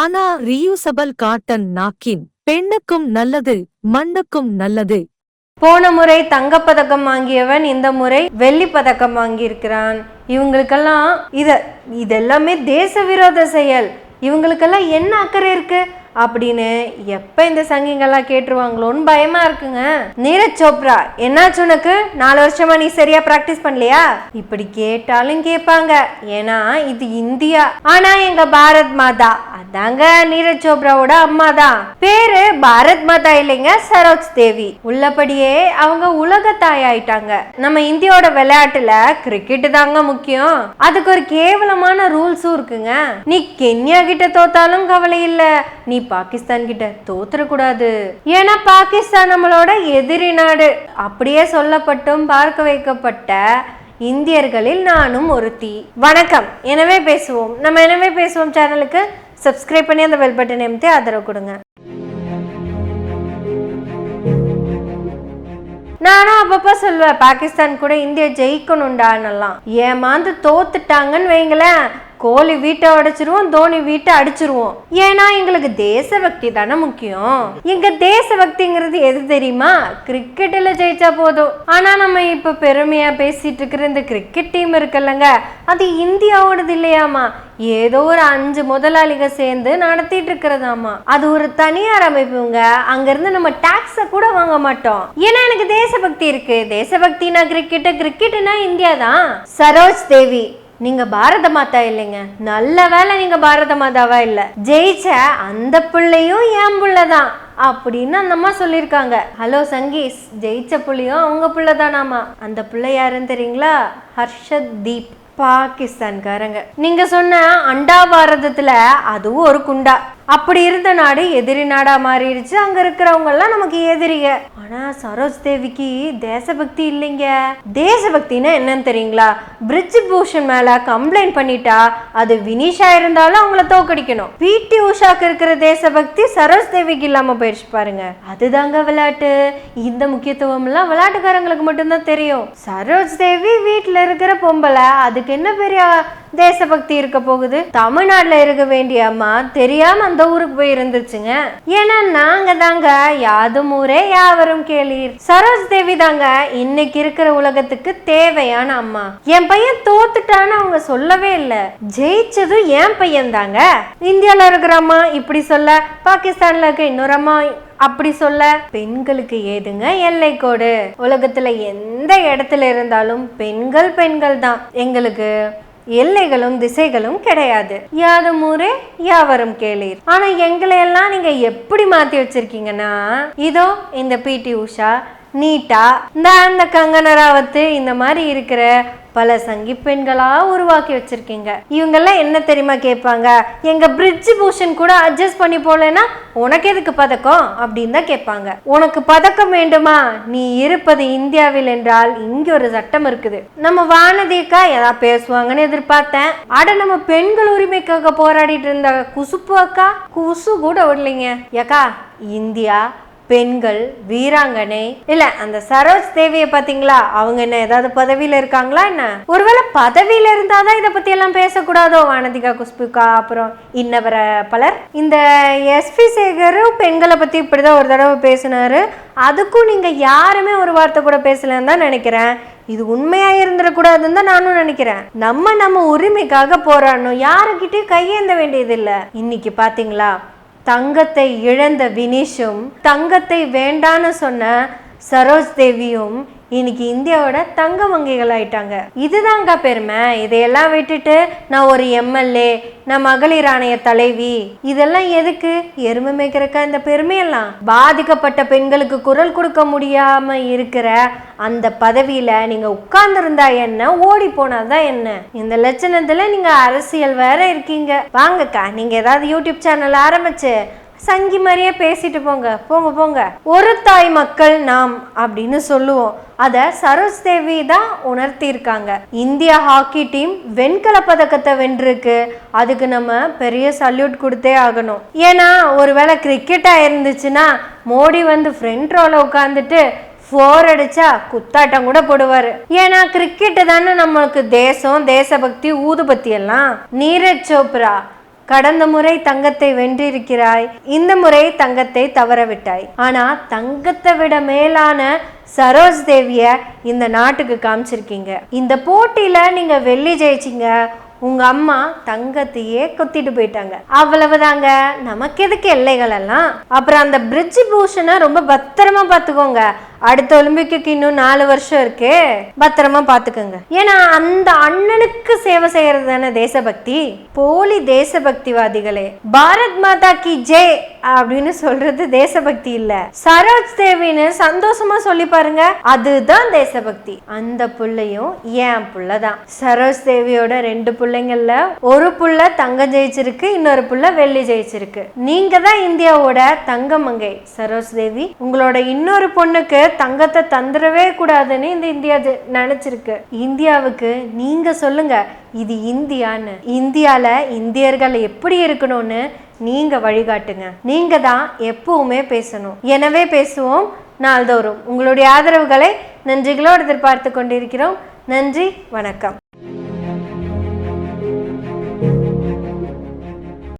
ஆனா reusable cotton நாக்கின் பெண்ணுக்கும் நல்லது மண்ணுக்கும் நல்லது. போன முறை தங்கப்பதக்கம் வாங்கியவன் இந்த முறை வெள்ளி பதக்கம் வாங்கியிருக்கிறான். இவங்களுக்கெல்லாம் இத இதெல்லாமே தேச விரோத செயல். இவங்களுக்கெல்லாம் என்ன அக்கறை இருக்கு? அப்படின்னு எப்ப இந்த சங்கிங்கெல்லாம் கேட்டுருவாங்களோன்னு பயமா இருக்குங்க. நீரஜ் சோப்ரா என்னாச்சு உனக்கு? நாலு வருஷமா நீ சரியா பிராக்டிஸ் பண்ணலையா? இப்படி கேட்டாலும் கேட்பாங்க. ஏன்னா இது இந்தியா. ஆனா எங்க பாரத் மாதா அதாங்க நீரஜ் சோப்ராவோட அம்மா தான். பேரு பாரத் மாதா இல்லைங்க சரோஜ் தேவி. உள்ளபடியே அவங்க உலக தாய் ஆயிட்டாங்க. நம்ம இந்தியாவோட விளையாட்டுல கிரிக்கெட் தாங்க முக்கியம். அதுக்கு ஒரு கேவலமான ரூல்ஸும் இருக்குங்க. நீ கென்யா கிட்ட தோத்தாலும் கவலை இல்ல. நீ பாகிஸ்தான் கிட்ட தோத்துறக்கூடாது. ஏன்னா பாகிஸ்தான் நம்மளோட எதிரி நாடு. அப்படியே சொல்லப்பட்டும் பார்க்க வைக்கப்பட்ட இந்தியர்களில் நானும் ஒருத்தி வணக்கம். எனவே பேசுவோம். நம்ம எனவே பேசுவோம் சேனலுக்கு. சப்ஸ்கிரைப் பண்ணி அந்த பெல் பட்டன் எம்தி ஆதரவு கொடுங்க. நானும் அப்பப்போ சொல்லுவேன் பாகிஸ்தான் கூட இந்தியா ஜெயிக்கணும்டான்னெல்லாம் ஏமாந்து தோத்துட்டாங்கன்னு வைங்களேன். கோலி வீட்டை உடைச்சிருவோம் தோனி வீட்டை அடிச்சிருவோம். ஏன்னா எங்களுக்கு தேசபக்தி தானே முக்கியம். எங்க தேசபக்திங்கிறது எது தெரியுமா? கிரிக்கெட்டில் ஜெயிச்சா போதும். ஆனா நம்ம இப்ப பெருமையா பேசிட்டு இருக்கிற இந்த கிரிக்கெட் டீம் இருக்குல்லங்க அது இந்தியாவோடது இல்லையாமா? ஏதோ ஒரு அஞ்சு முதலாளிக சேர்ந்து நடத்திட்டு இருக்கிறதாமா? அது ஒரு தனியார் அமைப்புங்க. அங்க இருந்து நம்ம டாக்ஸ கூட வாங்க மாட்டோம். ஏன்னா எனக்கு தேசபக்தி இருக்கு. தேசபக்தினா கிரிக்கெட் கிரிக்கெட்னா இந்தியா தான் சரோஜ் தேவி. நீங்க பாரத மாதா இல்லைங்க. நல்ல வேளை நீங்க பாரத மாதாவா இல்ல. ஜெயிச்ச அந்த பிள்ளையும் என் புள்ள தான் அப்படின்னு அந்த அம்மா சொல்லியிருக்காங்க. ஹலோ சங்கீஸ் ஜெயிச்ச புள்ளையும் அவங்க புள்ள தானாமா அந்த பிள்ளை யாருன்னு தெரியுங்களா? ஹர்ஷத் தீப் பாகிஸ்தான்காரங்க. நீங்க சொன்ன அண்டா பாரதத்துல அதுவும் ஒரு குண்டா. அப்படி இருந்த நாடு எதிரி நாடா மாறிடுச்சு. அங்க இருக்கிறவங்க எல்லாம் நமக்கு எதிரிக. ஆனா சரோஜ் தேவிக்கு தேசபக்தி இல்லைங்க. தேசபக்தின்னா என்னன்னு தெரியுங்களா? பிரிட்ஜ் பூஷன் மேல கம்ப்ளைண்ட் பண்ணிட்டா அது வினிஷா இருந்தாலும் அவங்கள தோக்கடிக்கணும். பிடி உஷாக்கு இருக்கிற தேசபக்தி சரோஜ் தேவிக்கு இல்லாம போயிடுச்சு பாருங்க. அதுதாங்க விளையாட்டு. இந்த முக்கியத்துவம் எல்லாம் விளையாட்டுக்காரங்களுக்கு மட்டும்தான் தெரியும். சரோஜ் தேவி வீட்டுல இருக்கிற பொம்பளை அதுக்கு என்ன பெரிய தேசபக்தி இருக்க போகுது. தமிழ்நாட்டில் இருக்க வேண்டிய அம்மா தெரியாம அந்த ஊருக்கு போய் இருந்துச்சுங்க. ஏன்னா நாங்க தாங்க யாதும் ஊரே யாவரும் கேளீர். சரோஜ் தேவி தாங்க இன்னைக்கு இருக்கிற உலகத்துக்கு தேவையான அம்மா. என் பையன் தோத்துட்டான்னு அவங்க சொல்லவே இல்லை. ஜெயிச்சதும் என் பையன் தாங்க. இந்தியால இருக்கிற அம்மா இப்படி சொல்ல பாகிஸ்தான்ல இருக்க இன்னொரு அம்மா அப்படி சொல்ல. பெண்களுக்கு ஏதுங்க எல்லை கோடு? உலகத்துல எந்த இடத்துல இருந்தாலும் பெண்கள் பெண்கள் தான் எங்களுக்கு எல்லைகளும் திசைகளும் கிடையாது. யாதும் ஊரே யாவரும் கேளீர். ஆனா எங்களை எல்லாம் நீங்க எப்படி மாத்தி வச்சிருக்கீங்கன்னா இதோ இந்த பிடி உஷா நீட்டா இந்த அந்த கங்கன ராவத்து இந்த மாதிரி இருக்கிற பல சங்கி பெண்களா உருவாக்கி வச்சிருக்கீங்க. இவங்கெல்லாம் என்ன தெரியுமா கேட்பாங்க? எங்க பிரிட்ஜ் பூஷன் கூட அட்ஜஸ்ட் பண்ணி போலனா உனக்கு எதுக்கு பதக்கம்? அப்படின்னு தான் கேட்பாங்க. உனக்கு பதக்கம் வேண்டுமா? நீ இருப்பது இந்தியாவில் என்றால் இங்க ஒரு சட்டம் இருக்குது. நம்ம வானதிக்கா ஏதாவது பேசுவாங்கன்னு எதிர்பார்த்தேன். அட நம்ம பெண்கள் உரிமைக்காக போராடிட்டு இருந்த குசுப்பு அக்கா? குசு கூட விடலைங்க. ஏக்கா இந்தியா பெண்கள் வீராங்கனை இல்ல அந்த சரோஜ் தேவியை பாத்தீங்களா? அவங்க என்ன ஏதாவது பதவியில இருக்காங்களா என்ன? ஒருவேளை பதவியில இருந்தாதான் இதை பத்தி எல்லாம் பேசக்கூடாதோ? வானதிகா குஷ்புகா அப்புறம் இன்னவர பலர். இந்த எஸ்பி சேகரும் பெண்களை பத்தி இப்படிதான் ஒரு தடவை பேசினாரு. அதுக்கும் நீங்க யாருமே ஒரு வார்த்தை கூட பேசலன்னு தான் நினைக்கிறேன். இது உண்மையா இருந்துடக்கூடாதுன்னு தான் நானும் நினைக்கிறேன். நம்ம நம்ம உரிமைக்காக போராடணும். யாருக்கிட்டயும் கையேந்த வேண்டியதில்லை. இன்னைக்கு பாத்தீங்களா? தங்கத்தை இழந்த வினிஷும் தங்கத்தை வேண்டான்னு சொன்ன சரோஜ் தேவியும் இன்னைக்கு இந்தியாவோட தங்க வங்கிகள் ஆயிட்டாங்க இதுதாங்க பெருமை. இதையெல்லாம் விட்டுட்டு நான் ஒரு எம்எல்ஏ நான் மகளிர் ஆணைய தலைவி இதெல்லாம் எதுக்கு? எருமை மேய்க்கிறக்கா இந்த பெருமையெல்லாம்? பாதிக்கப்பட்ட பெண்களுக்கு குரல் கொடுக்க முடியாம இருக்கிற அந்த பதவியில நீங்க உட்கார்ந்துருந்தா என்ன? ஓடி போனாதான் என்ன? இந்த லட்சணத்துல நீங்க அரசியல் வேற இருக்கீங்க. வாங்கக்கா நீங்க ஏதாவது யூடியூப் சேனல் ஆரம்பிச்சு சங்கி மாதிரியே பேசிட்டு போங்க. போங்க போங்க. ஒரு தாய் மக்கள் நாம் அப்படின்னு சொல்லுவோம். அத சரோஜ் தேவி தான் உணர்த்தியிருக்காங்க. இந்தியா ஹாக்கி டீம் வெண்கல பதக்கத்தை வென்றிருக்கு. அதுக்கு நம்ம பெரிய சல்யூட் கொடுத்தே ஆகணும். ஏன்னா ஒருவேளை கிரிக்கெட்டா இருந்துச்சுன்னா மோடி வந்து ஃப்ரண்ட் ரோல உட்காந்துட்டு ஃபோர் அடிச்சா குத்தாட்டம் கூட போடுவாரு. ஏன்னா கிரிக்கெட்டு தானே நம்மளுக்கு தேசம் தேசபக்தி ஊதுபத்தி எல்லாம். நீரஜ் சோப்ரா கடந்த முறை தங்கத்தை வென்றிருக்கிறாய் இந்த முறை தங்கத்தை தவறவிட்டாய். ஆனா தங்கத்தை விட மேலான சரோஜ் தேவிய இந்த நாட்டுக்கு காமிச்சிருக்கீங்க. இந்த போட்டியில நீங்க வெள்ளி ஜெயிச்சிங்க. உங்க அம்மா தங்கத்தையே கொத்திட்டு போயிட்டாங்க. அவ்வளவுதாங்க. நமக்கு எதுக்கு எல்லைகள் எல்லாம்? அப்புறம் அந்த பிரிட்ஜ் பூஷனை ரொம்ப பத்திரமா பார்த்துக்கோங்க. அடுத்த ஒலிம்பிக்கு இன்னும் நாலு வருஷம் இருக்கு. பத்திரமா பாத்துக்கோங்க. ஏன்னா அந்த அண்ணனுக்கு சேவை செய்யறது தானே தேசபக்தி? போலி தேசபக்திவாதிகளே. பாரத் மாதா கி ஜெய் அப்படின்னு சொல்றது தேசபக்தி இல்ல. சரோஜ் தேவின்னு சந்தோஷமா சொல்லி பாருங்க அதுதான் தேசபக்தி. அந்த புள்ளையும் ஏன் புள்ள தான். சரோஜ் தேவியோட ரெண்டு பிள்ளைங்கள்ல ஒரு புள்ள தங்கம் ஜெயிச்சிருக்கு இன்னொரு புள்ள வெள்ளி ஜெயிச்சிருக்கு. நீங்க தான் இந்தியாவோட தங்கமங்கை சரோஜ் தேவி உங்களோட இன்னொரு பொண்ணுக்கு தங்கத்தை தந்துடவே கூடாதுன்னு இந்த இந்தியா நினைச்சிருக்கு. இந்தியாவுக்கு நீங்க சொல்லுங்க இது இந்தியான்னு. இந்தியால இந்தியர்கள் எப்படி இருக்கணும்னு நீங்க வழிகாட்டுங்க. நீங்க தான் எப்பவுமே பேசணும். எனவே பேசுவோம் நாள்தோறும். உங்களுடைய ஆதரவுகளை நன்றிகளோடு எதிர்பார்த்து கொண்டிருக்கிறோம். நன்றி வணக்கம்.